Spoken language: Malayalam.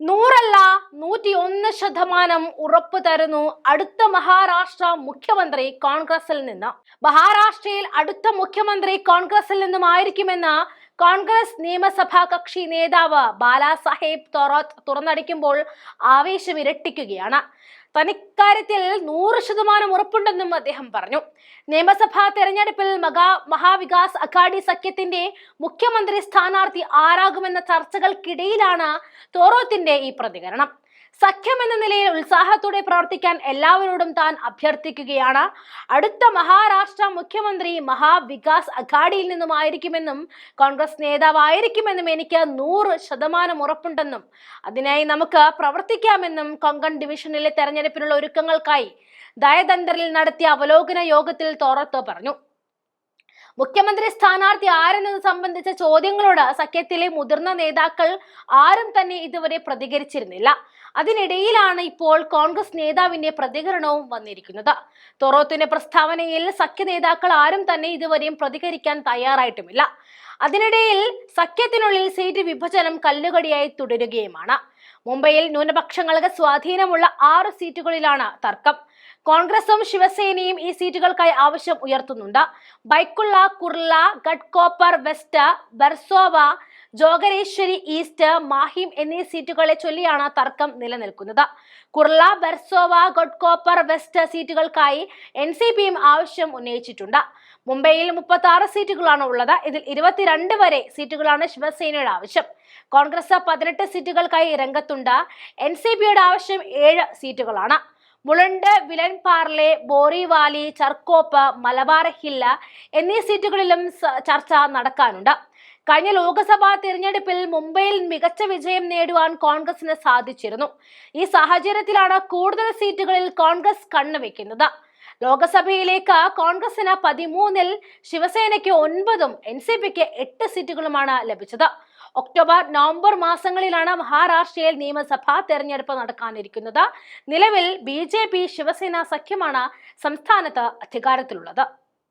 നൂറല്ല നൂറ്റി ഒന്ന് ശതമാനം ഉറപ്പ് തരുന്നു അടുത്ത മഹാരാഷ്ട്ര മുഖ്യമന്ത്രി കോൺഗ്രസിൽ നിന്ന്. മഹാരാഷ്ട്രയിൽ അടുത്ത മുഖ്യമന്ത്രി കോൺഗ്രസിൽ നിന്നുമായിരിക്കുമെന്ന് കോൺഗ്രസ് നിയമസഭാ കക്ഷി നേതാവ് ബാലാസാഹേബ് തോറത്ത് തുറന്നടിക്കുമ്പോൾ ആവേശം ഇരട്ടിക്കുകയാണ്. തനിക്കാര്യത്തിൽ നൂറ് ശതമാനം ഉറപ്പുണ്ടെന്നും അദ്ദേഹം പറഞ്ഞു. നിയമസഭാ തെരഞ്ഞെടുപ്പിൽ മഹാ മഹാവികാസ് അഘാഡി സഖ്യത്തിന്റെ മുഖ്യമന്ത്രി സ്ഥാനാർത്ഥി ആരാകുമെന്ന ചർച്ചകൾക്കിടയിലാണ് തോറോത്തിന്റെ ഈ പ്രതികരണം. സഖ്യം എന്ന നിലയിൽ ഉത്സാഹത്തോടെ പ്രവർത്തിക്കാൻ എല്ലാവരോടും താൻ അഭ്യർത്ഥിക്കുകയാണ്. അടുത്ത മഹാരാഷ്ട്ര മുഖ്യമന്ത്രി മഹാവികാസ് അഘാഡിയിൽ നിന്നുമായിരിക്കുമെന്നും കോൺഗ്രസ് നേതാവായിരിക്കുമെന്നും എനിക്ക് നൂറ് ശതമാനം ഉറപ്പുണ്ടെന്നും അതിനായി നമുക്ക് പ്രവർത്തിക്കാമെന്നും കൊങ്കൺ ഡിവിഷനിലെ തെരഞ്ഞെടുപ്പിനുള്ള ഒരുക്കങ്ങൾക്കായി ദയതന്ത്രിൽ നടത്തിയ അവലോകന യോഗത്തിൽ തോറത്ത് പറഞ്ഞു. മുഖ്യമന്ത്രി സ്ഥാനാർത്ഥി ആരെന്നത് സംബന്ധിച്ച ചോദ്യങ്ങളോട് സഖ്യത്തിലെ മുതിർന്ന നേതാക്കൾ ആരും തന്നെ ഇതുവരെ പ്രതികരിച്ചിരുന്നില്ല. അതിനിടയിലാണ് ഇപ്പോൾ കോൺഗ്രസ് നേതാവിന്റെ പ്രതികരണവും വന്നിരിക്കുന്നത്. തൊറോത്തിന്റെ പ്രസ്താവനയിൽ സഖ്യ നേതാക്കൾ ആരും തന്നെ ഇതുവരെയും പ്രതികരിക്കാൻ തയ്യാറായിട്ടുമില്ല. അതിനിടയിൽ സഖ്യത്തിനുള്ളിൽ സീറ്റ് വിഭജനം കല്ലുകടിയായി തുടരുകയുമാണ്. മുംബൈയിൽ ന്യൂനപക്ഷങ്ങൾക്ക് സ്വാധീനമുള്ള ആറ് സീറ്റുകളിലാണ് തർക്കം. കോൺഗ്രസും ശിവസേനയും ഈ സീറ്റുകൾക്കായി ആവശ്യം ഉയർത്തുന്നുണ്ട്. ബൈക്കുള്ള കുർള ഗഡ്കോപ്പർ വെസ്റ്റ് ബെർസോവ ജോഗരേശ്വരി ഈസ്റ്റ് മാഹിം എന്നീ സീറ്റുകളെ ചൊല്ലിയാണ് തർക്കം നിലനിൽക്കുന്നത്. കുർള ബെർസോവ ഗഡ്കോപ്പർ വെസ്റ്റ് സീറ്റുകൾക്കായി എൻ സി പിയും ആവശ്യം ഉന്നയിച്ചിട്ടുണ്ട്. മുംബൈയിൽ മുപ്പത്തി ആറ് സീറ്റുകളാണ് ഉള്ളത്. ഇതിൽ ഇരുപത്തിരണ്ട് വരെ സീറ്റുകളാണ് ശിവസേനയുടെ ആവശ്യം. കോൺഗ്രസ് പതിനെട്ട് സീറ്റുകൾക്കായി രംഗത്തുണ്ട്. എൻ സി പിയുടെ ആവശ്യം ഏഴ് സീറ്റുകളാണ്. മുളണ്ട് വിലൻ പാർലെ ബോറിവാലി ചർക്കോപ്പ് മലബാർ ഹില്ല എന്നീ സീറ്റുകളിലും ചർച്ച നടക്കാനുണ്ട്. കഴിഞ്ഞ ലോക്സഭാ തിരഞ്ഞെടുപ്പിൽ മുംബൈയിൽ മികച്ച വിജയം നേടുവാൻ കോൺഗ്രസിന് സാധിച്ചിരുന്നു. ഈ സാഹചര്യത്തിലാണ് കൂടുതൽ സീറ്റുകളിൽ കോൺഗ്രസ് കണ്ണുവെക്കുന്നത്. ലോക്സഭയിലേക്ക് കോൺഗ്രസിന് പതിമൂന്നിൽ ശിവസേനയ്ക്ക് ഒൻപതും എൻ സി പിക്ക് എട്ട് സീറ്റുകളുമാണ് ലഭിച്ചത്. ഒക്ടോബർ നവംബർ മാസങ്ങളിലാണ് മഹാരാഷ്ട്രയിൽ നിയമസഭാ തെരഞ്ഞെടുപ്പ് നടക്കാനിരിക്കുന്നത്. നിലവിൽ ബി ശിവസേന സഖ്യമാണ് സംസ്ഥാനത്ത് അധികാരത്തിലുള്ളത്.